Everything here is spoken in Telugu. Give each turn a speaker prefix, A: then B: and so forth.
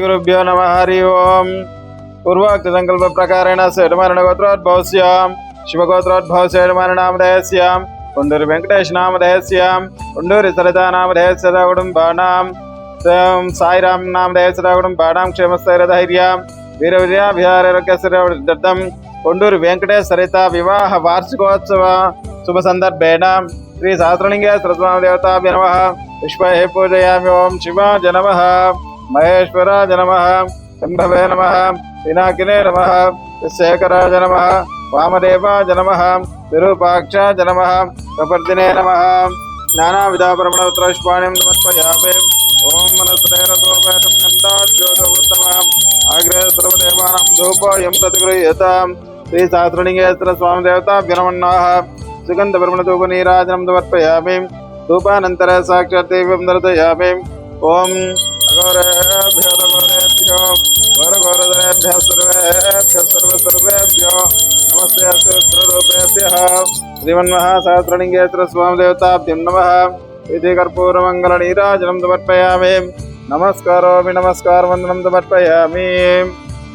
A: श्रीगुरुभ्यो नम, हरि ओम्। पूर्वोक्तसङ्कल्पप्रकारेण सेटमारणगोत्रोद्भवस्यां शिवगोत्रोद्भवसेटमारणामधेयस्यां पुण्डुर्वेङ्कटेशनामधेयस्यां पुण्डुरिसरितानामधेयस्य कुटुम्बानां स्वयं साईराम नामधेयस्य विहार दत्तम कुंडूर वेंकटेश सरिता विवाह वार्षिकोत्सव शुभ संदर्भेण श्री सहस्रलिंग शुभसन्दर्भेण देवता नमः विश्वे पूजयामि, ओम शिवाय नमः। महेश्वराज नम शम्भवे नम पिनाकिने नम शेखराज जनम वामदेवाज नमः विरूपाक्षाज नमः प्रपर्दिने नम। नानाविधाब्रह्मणोत्तरपुष्पाणिं नमस्पयामि ॐ मनस्तेनोपेतं नन्दाज्योतमुत्तमाम् आग्रे सर्वदेवानां धूपोऽयं प्रतिगृह्यतां सुगन्धब्रह्मणधूपनीराजनं समर्पयामि। साक्षात् देवीं दर्शयामि। ॐ గంధాజ్యోతవృత్తమాం ఆగ్రే సర్వదేవానాం ధూపోయం ప్రతిగృహ్యతాం శ్రీ సహస్రలింగేశ్వర స్వామి దేవతాభ్య నమన్నాః సుగంధ బ్రహ్మణ ధూప నీరాజనం సమర్పయామి ధూపానంతర సాక్షాత్ దైవం దర్శయామి